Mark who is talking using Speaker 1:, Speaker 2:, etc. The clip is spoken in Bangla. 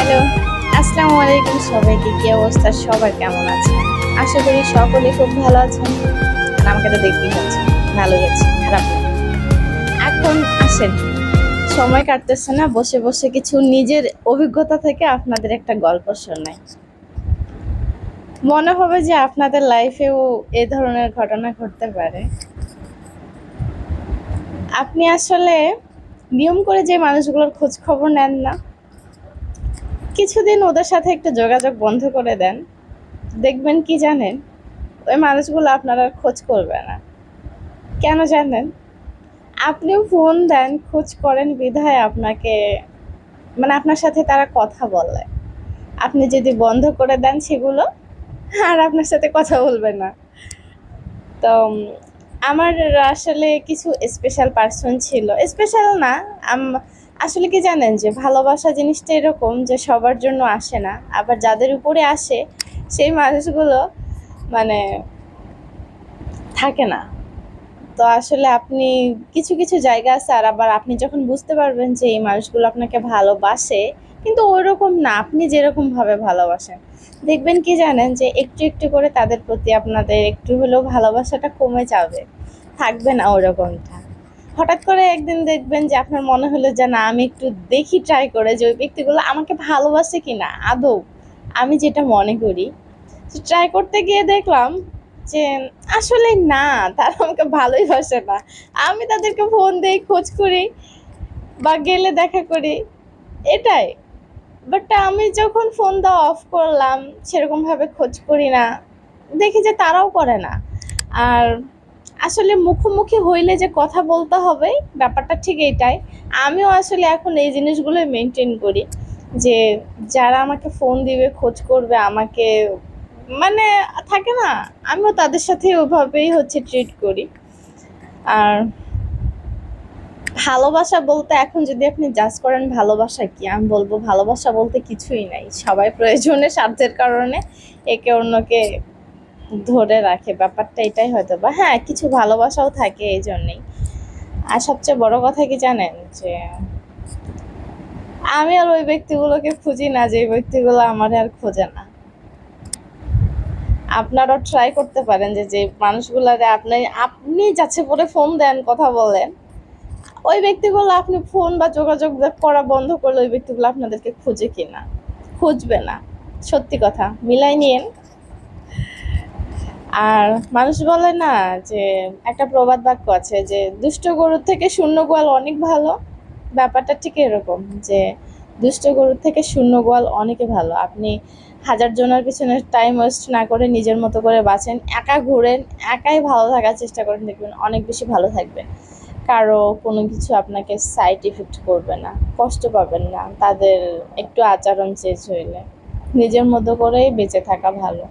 Speaker 1: হ্যালো, আসসালামু আলাইকুম সবাইকে, কি অবস্থা? সবার কেমন আছে আশা করি সকলে খুব ভালো আছেন। আর আমাকে তো দেখতেই হচ্ছে ভালোই আছে খারাপ এখন আসেন, সময় কাটতেছে না, বসে বসে কিছু নিজের অভিজ্ঞতা থেকে আপনাদের একটা গল্প শোনাই। মনে হবে যে আপনাদের লাইফেও এ ধরনের ঘটনা ঘটতে পারে। আপনি আসলে নিয়ম করে যে মানুষগুলোর খোঁজ খবর নেন না কিছুদিন ওদের সাথে একটু যোগাযোগ বন্ধ করে দেন। দেখবেন কি জানেন? ওই মানুষগুলো আপনারা খোঁজ করবে না। কেন জানেন? আপনিও ফোন দেন, খোঁজ করেন বিধায় আপনাকে মানে আপনার সাথে তারা কথা বলে। আপনি যদি বন্ধ করে দেন সেগুলো, আর আপনার সাথে কথা বলবে না। তো আমার আসলে কিছু স্পেশাল পার্সন ছিল। স্পেশাল না আসলে কি জানেন যে ভালোবাসা জিনিসটা এরকম যে সবার জন্য আসে না, আবার যাদের উপরে আসে সেই মানুষগুলো মানে থাকে না। তো আসলে আপনি কিছু কিছু জায়গা আছে আর আবার আপনি যখন বুঝতে পারবেন যে এই মানুষগুলো আপনাকে ভালোবাসে, কিন্তু ওইরকম না, আপনি যেরকম ভাবে ভালোবাসেন। দেখবেন কি জানেন যে একটু একটু করে তাদের প্রতি আপনাদের একটু হলেও ভালোবাসাটা কমে যাবে। থাকবে না ওরকমটা হঠাৎ করে একদিন দেখবেন যে আপনার মনে হলো যে না, আমি একটু দেখি ট্রাই করে যে ওই ব্যক্তিগুলো আমাকে ভালোবাসে কি না আদৌ। আমি যেটা মনে করি। ট্রাই করতে গিয়ে দেখলাম যে আসলে না, তারা আমাকে ভালোই বাসে না। আমি তাদেরকে ফোন দিই, খোঁজ করি বা গেলে দেখা করি। এটাই। বাট আমি যখন ফোন দেওয়া অফ করলাম, সেরকমভাবে খোঁজ করি না। দেখি যে তারাও করে না। আর আসলে মুখোমুখি হইলে যে কথা বলতে হবে, ব্যাপারটা ঠিক এইটাই। আমিও আসলে এখন এই জিনিসগুলোই মেনটেন করি যে যারা আমাকে ফোন দিবে, খোঁজ করবে, আমাকে মানে থাকে না, আমিও তাদের সাথে ওভাবেই হচ্ছে ট্রিট করি। আর ভালোবাসা বলতে এখন যদি আপনি জাজ করেন, ভালোবাসা কি? আমি বলব ভালোবাসা বলতে কিছুই নাই। সবাই প্রয়োজনে স্বার্থের কারণে একে অন্যকে ধরে রাখে। ব্যাপারটা এটাই হয়তো বা। হ্যাঁ কিছু ভালোবাসাও থাকে এই জন্যেই আর সবচেয়ে বড় কথা কি জানেন? যে আমি আর ওই ব্যক্তিগুলোকে খুঁজি না, যে ব্যক্তিগুলো আমার আর খোঁজে না। আপনারাও ট্রাই করতে পারেন যে যে মানুষগুলারে আপনি আপনি যাচ্ছে পরে ফোন দেন, কথা বলেন। ওই ব্যক্তিগুলো আপনি ফোন বা যোগাযোগ করা বন্ধ করলে ওই ব্যক্তিগুলো আপনাদেরকে খুঁজে কিনা? খুঁজবে না। সত্যি কথা। মিলাই নিয়েন। আর মানুষ বলে না যে একটা প্রবাদ বাক্য আছে যে, দুষ্ট গরুর থেকে শূন্য গোয়াল অনেক ভালো। ব্যাপারটা ঠিক এরকম যে, দুষ্ট গরুর থেকে শূন্য গোয়াল অনেকে ভালো। আপনি হাজার জনের পিছনে টাইম ওয়েস্ট না করে নিজের মতো করে বাঁচেন, একা ঘুরেন, একাই ভালো থাকার চেষ্টা করেন, দেখবেন অনেক বেশি ভালো থাকবেন কারও কোনো কিছু আপনাকে সাইড ইফেক্ট করবে না, কষ্ট পাবেন না, তাদের একটু আচরণ চেঞ্জ হইলে। নিজের মতো করেই বেঁচে থাকা ভালো।